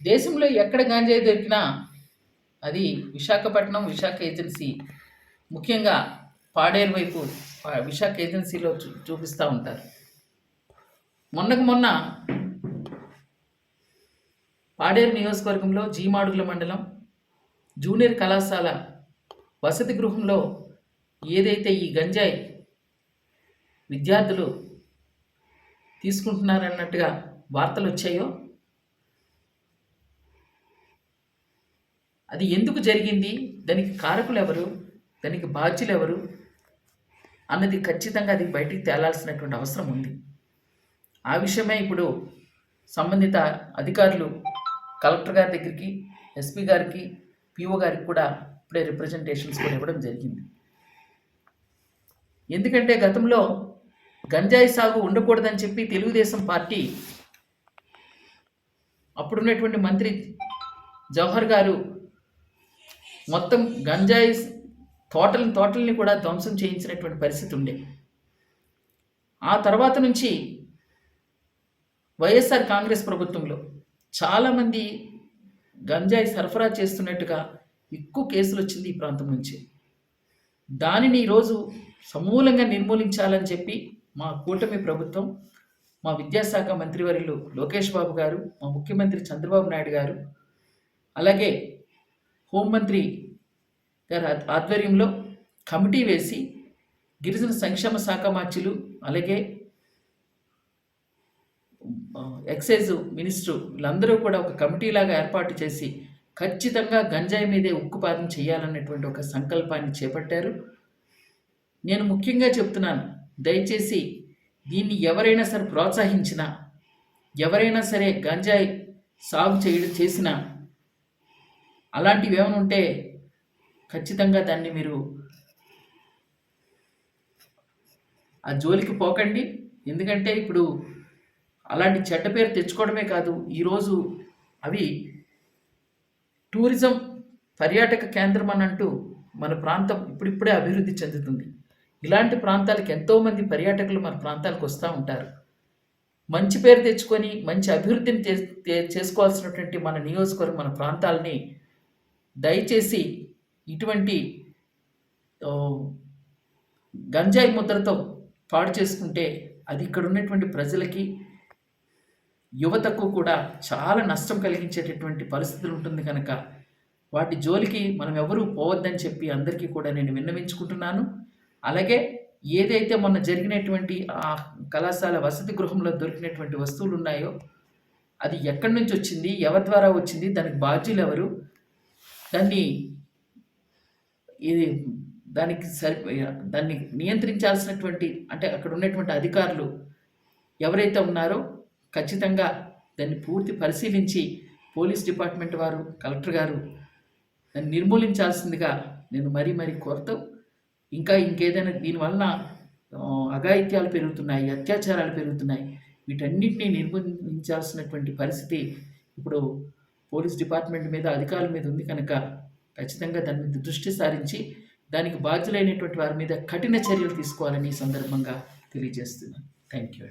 దేశంలో ఎక్కడ గాంజాయి దొరికినా అది విశాఖపట్నం విశాఖ ఏజెన్సీ ముఖ్యంగా పాడేరు వైపు విశాఖ ఏజెన్సీలో చూ చూపిస్తూ ఉంటారు. మొన్నకు మొన్న పాడేరు నియోజకవర్గంలో జీమాడుగుల మండలం జూనియర్ కళాశాల వసతి గృహంలో ఏదైతే ఈ గంజాయి విద్యార్థులు తీసుకుంటున్నారన్నట్టుగా వార్తలు వచ్చాయో? అది ఎందుకు జరిగింది? దానికి కారకులు ఎవరు? దానికి బాధ్యులు ఎవరు? అన్నది ఖచ్చితంగా అది బయటికి తేలాల్సినటువంటి అవసరం ఉంది. ఆ విషయమే ఇప్పుడు సంబంధిత అధికారులు కలెక్టర్ గారి దగ్గరికి ఎస్పీ గారికి పిఓ గారికి కూడా ఇప్పుడే రిప్రజెంటేషన్స్ కూడా ఇవ్వడం జరిగింది. ఎందుకంటే గతంలో గంజాయి సాగు ఉండకూడదని చెప్పి తెలుగుదేశం పార్టీ అప్పుడున్నటువంటి మంత్రి జవహర్ గారు మొత్తం గంజాయి తోటలను తోటల్ని కూడా ధ్వంసం చేయించినటువంటి పరిస్థితి ఉండే. ఆ తర్వాత నుంచి వైఎస్ఆర్ కాంగ్రెస్ ప్రభుత్వంలో చాలామంది గంజాయి సరఫరా చేస్తున్నట్టుగా ఎక్కువ కేసులు వచ్చింది ఈ ప్రాంతం నుంచి. దానిని ఈరోజు సమూలంగా నిర్మూలించాలని చెప్పి మా కూటమి ప్రభుత్వం మా విద్యాశాఖ మంత్రివర్యులు లోకేష్ బాబు గారు మా ముఖ్యమంత్రి చంద్రబాబు నాయుడు గారు అలాగే హోంమంత్రి గారి ఆధ్వర్యంలో కమిటీ వేసి గిరిజన సంక్షేమ శాఖ మార్చులు అలాగే ఎక్సైజ్ మినిస్టర్ వీళ్ళందరూ కూడా ఒక కమిటీలాగా ఏర్పాటు చేసి ఖచ్చితంగా గంజాయి మీదే ఉక్కుపాదం చేయాలన్నటువంటి ఒక సంకల్పాన్ని చేపట్టారు. నేను ముఖ్యంగా చెప్తున్నాను దయచేసి దీన్ని ఎవరైనా సరే ప్రోత్సహించినా ఎవరైనా సరే గంజాయి సాగు చేయడం చేసిన అలాంటివి ఏమైనా ఉంటే ఖచ్చితంగా దాన్ని మీరు ఆ జోలికి పోకండి. ఎందుకంటే ఇప్పుడు అలాంటి చెడ్డ పేరు తెచ్చుకోవడమే కాదు ఈరోజు అవి టూరిజం పర్యాటక కేంద్రం అని అంటూ మన ప్రాంతం ఇప్పుడిప్పుడే అభివృద్ధి చెందుతుంది. ఇలాంటి ప్రాంతాలకు ఎంతోమంది పర్యాటకులు మన ప్రాంతాలకు వస్తూ ఉంటారు. మంచి పేరు తెచ్చుకొని మంచి అభివృద్ధిని చే- చేసుకోవాల్సినటువంటి మన నియోజకవర్గం మన ప్రాంతాలని దయచేసి ఇటువంటి గంజాయి ముద్రతో పాడు చేసుకుంటే అది ఇక్కడ ఉన్నటువంటి ప్రజలకి యువతకు కూడా చాలా నష్టం కలిగించేటటువంటి పరిస్థితులు ఉంటుంది కనుక వాటి జోలికి మనం ఎవరూ పోవద్దని చెప్పి అందరికీ కూడా నేను విన్నవించుకుంటున్నాను. అలాగే ఏదైతే మొన్న జరిగినటువంటి ఆ కళాశాల వసతి గృహంలో దొరికినటువంటి వస్తువులు ఉన్నాయో అది ఎక్కడి నుంచి వచ్చింది ఎవరి ద్వారా వచ్చింది దానికి బాధ్యులు ఎవరు దాన్ని ఇది దానికి సరి దాన్ని నియంత్రించాల్సినటువంటి అంటే అక్కడ ఉన్నటువంటి అధికారులు ఎవరైతే ఉన్నారో ఖచ్చితంగా దాన్ని పూర్తి పరిశీలించి పోలీస్ డిపార్ట్మెంట్ వారు కలెక్టర్ గారు దాన్ని నిర్మూలించాల్సిందిగా నేను మరీ మరీ కోరుతూ ఇంకా ఇంకేదైనా దీనివలన అఘాయిత్యాలు పెరుగుతున్నాయి అత్యాచారాలు పెరుగుతున్నాయి. వీటన్నింటినీ నిర్మూలించాల్సినటువంటి పరిస్థితి ఇప్పుడు పోలీస్ డిపార్ట్మెంట్ మీద అధికారుల మీద ఉంది కనుక ఖచ్చితంగా దాని మీద దృష్టి సారించి దానికి బాధ్యులైనటువంటి వారి మీద కఠిన చర్యలు తీసుకోవాలని ఈ సందర్భంగా తెలియజేస్తున్నాను. Thank you